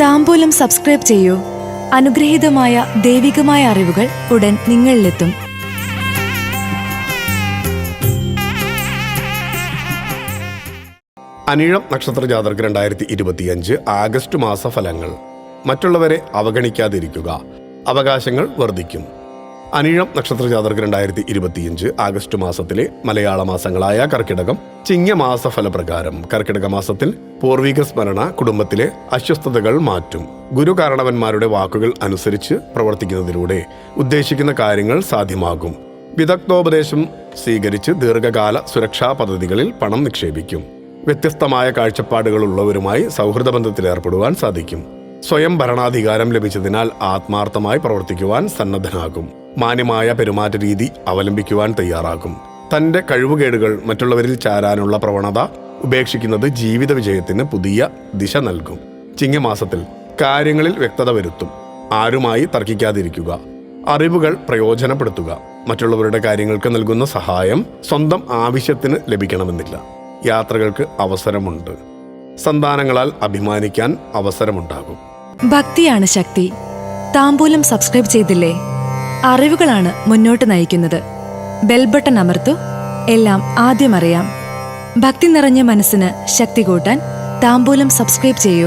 താമ്പൂലം subscribe ചെയ്യൂ. അനുഗ്രഹീതമായ ദൈവികമായ അറിവുകൾ ഉടൻ നിങ്ങളിലെത്തും. അനിഴം നക്ഷത്ര ജാതർക്ക് രണ്ടായിരത്തി ഇരുപത്തിയഞ്ച് ആഗസ്റ്റ് മാസ ഫലങ്ങൾ മറ്റുള്ളവരെ അവഗണിക്കാതിരിക്കുക. അവകാശങ്ങൾ വർദ്ധിക്കും. അനിഴം നക്ഷത്ര ജാതർക്ക് രണ്ടായിരത്തി ഇരുപത്തിയഞ്ച് ആഗസ്റ്റ് മാസത്തിലെ മലയാള മാസങ്ങളായ കർക്കിടകം ചിങ്ങമാസ ഫലപ്രകാരം കർക്കിടക മാസത്തിൽ പൂർവിക സ്മരണ കുടുംബത്തിലെ അസ്വസ്ഥതകൾ മാറ്റും. ഗുരു കാരണവന്മാരുടെ വാക്കുകൾ അനുസരിച്ച് പ്രവർത്തിക്കുന്നതിലൂടെ ഉദ്ദേശിക്കുന്ന കാര്യങ്ങൾ സാധ്യമാകും. വിദഗ്ധോപദേശം സ്വീകരിച്ച് ദീർഘകാല സുരക്ഷാ പദ്ധതികളിൽ പണം നിക്ഷേപിക്കും. വ്യത്യസ്തമായ കാഴ്ചപ്പാടുകളുള്ളവരുമായി സൗഹൃദ ബന്ധത്തിലേർപ്പെടുവാൻ സാധിക്കും. സ്വയം ഭരണാധികാരം ലഭിച്ചതിനാൽ ആത്മാർത്ഥമായി പ്രവർത്തിക്കുവാൻ സന്നദ്ധനാകും. മാന്യമായ പെരുമാറ്റ രീതി അവലംബിക്കുവാൻ തയ്യാറാകും. തന്റെ കഴിവുകേടുകൾ മറ്റുള്ളവരിൽ ചാരാനുള്ള പ്രവണത ഉപേക്ഷിക്കുന്നത് ജീവിത വിജയത്തിന് പുതിയ ദിശ നൽകും. ചിങ്ങമാസത്തിൽ കാര്യങ്ങളിൽ വ്യക്തത വരുത്തും. ആരുമായി തർക്കിക്കാതിരിക്കുക. അറിവുകൾ പ്രയോജനപ്പെടുത്തുക. മറ്റുള്ളവരുടെ കാര്യങ്ങൾക്ക് നൽകുന്ന സഹായം സ്വന്തം ആവശ്യത്തിന് ലഭിക്കണമെന്നില്ല. യാത്രകൾക്ക് അവസരമുണ്ട്. സന്താനങ്ങളാൽ അഭിമാനിക്കാൻ അവസരമുണ്ടാകും. ഭക്തിയാണ് ശക്തി. താമ്പൂലം സബ്സ്ക്രൈബ് ചെയ്തില്ലേ? അറിവുകളാണ് മുന്നോട്ട് നയിക്കുന്നത്. ബെൽബട്ടൺ അമർത്തു. എല്ലാം ആദ്യം അറിയാം. ഭക്തി നിറഞ്ഞ മനസ്സിന് ശക്തി കൂട്ടാൻ താമ്പൂലം സബ്സ്ക്രൈബ് ചെയ്യൂ.